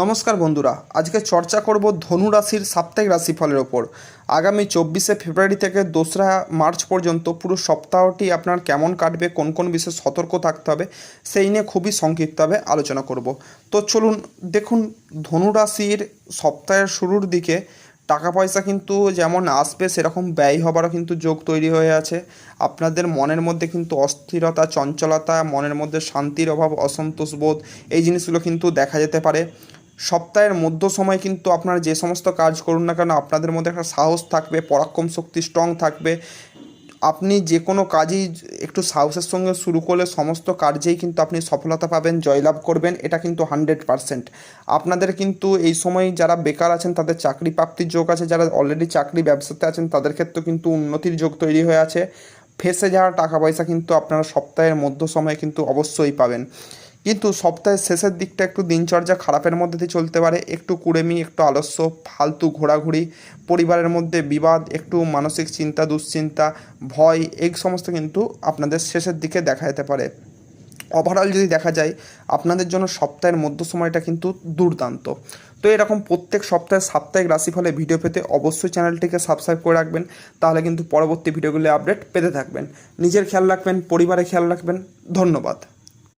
নমস্কার বন্ধুরা, আজকে চর্চা করব ধনু রাশির সাপ্তাহিক রাশিফলের ওপর। আগামী চব্বিশে ফেব্রুয়ারি থেকে দোসরা মার্চ পর্যন্ত পুরো সপ্তাহটি আপনার কেমন কাটবে, কোন কোন বিষয়ে সতর্ক থাকতে হবে, সেই নিয়ে খুবই সংক্ষিপ্তভাবে আলোচনা করব। তো চলুন, দেখুন, ধনু রাশির সপ্তাহের শুরুর দিকে টাকা পয়সা কিন্তু যেমন আসবে, সেরকম ব্যয় হবারও কিন্তু যোগ তৈরি হয়ে আছে। আপনাদের মনের মধ্যে কিন্তু অস্থিরতা, চঞ্চলতা, মনের মধ্যে শান্তির অভাব, অসন্তোষ বোধ, এই জিনিসগুলো কিন্তু দেখা যেতে পারে। সপ্তাহের মধ্য সময় কিন্তু আপনারা যে সমস্ত কাজ করুন না কেন, আপনাদের মধ্যে একটা সাহস থাকবে, পরাক্রম শক্তি স্ট্রং থাকবে। আপনি যে কোনো কাজই একটু সাহসের সঙ্গে শুরু করলে সমস্ত কার্যেই কিন্তু আপনি সফলতা পাবেন, জয়লাভ করবেন, এটা কিন্তু হান্ড্রেড পারসেন্ট আপনাদের কিন্তু এই সময় যারা বেকার আছেন, তাদের চাকরি প্রাপ্তির যোগ আছে, যারা অলরেডি চাকরি ব্যবসাতে আছেন, তাদের ক্ষেত্রেও কিন্তু উন্নতির যোগ তৈরি হয়ে আছে। ফেসে যাওয়া টাকা পয়সা কিন্তু আপনারা সপ্তাহের মধ্য সময়ে কিন্তু অবশ্যই পাবেন। কিন্তু সপ্তাহের শেষের দিকটা একটু দিনচর্যা খারাপের মধ্যে দিয়ে চলতে পারে, একটু কুড়েমি, একটু আলস্য, ফালতু ঘোরাঘুরি, পরিবারের মধ্যে বিবাদ, একটু মানসিক চিন্তা, দুশ্চিন্তা, ভয়, এই সমস্ত কিন্তু আপনাদের শেষের দিকে দেখা যেতে পারে। ওভারঅল যদি দেখা যায়, আপনাদের জন্য সপ্তাহের মধ্য সময়টা কিন্তু দুর্দান্ত। তো এরকম প্রত্যেক সপ্তাহে সাপ্তাহিক রাশিফলে ভিডিও পেতে অবশ্যই চ্যানেলটিকে সাবস্ক্রাইব করে রাখবেন, তাহলে কিন্তু পরবর্তী ভিডিওগুলি আপডেট পেতে থাকবেন। নিজের খেয়াল রাখবেন, পরিবারের খেয়াল রাখবেন। ধন্যবাদ।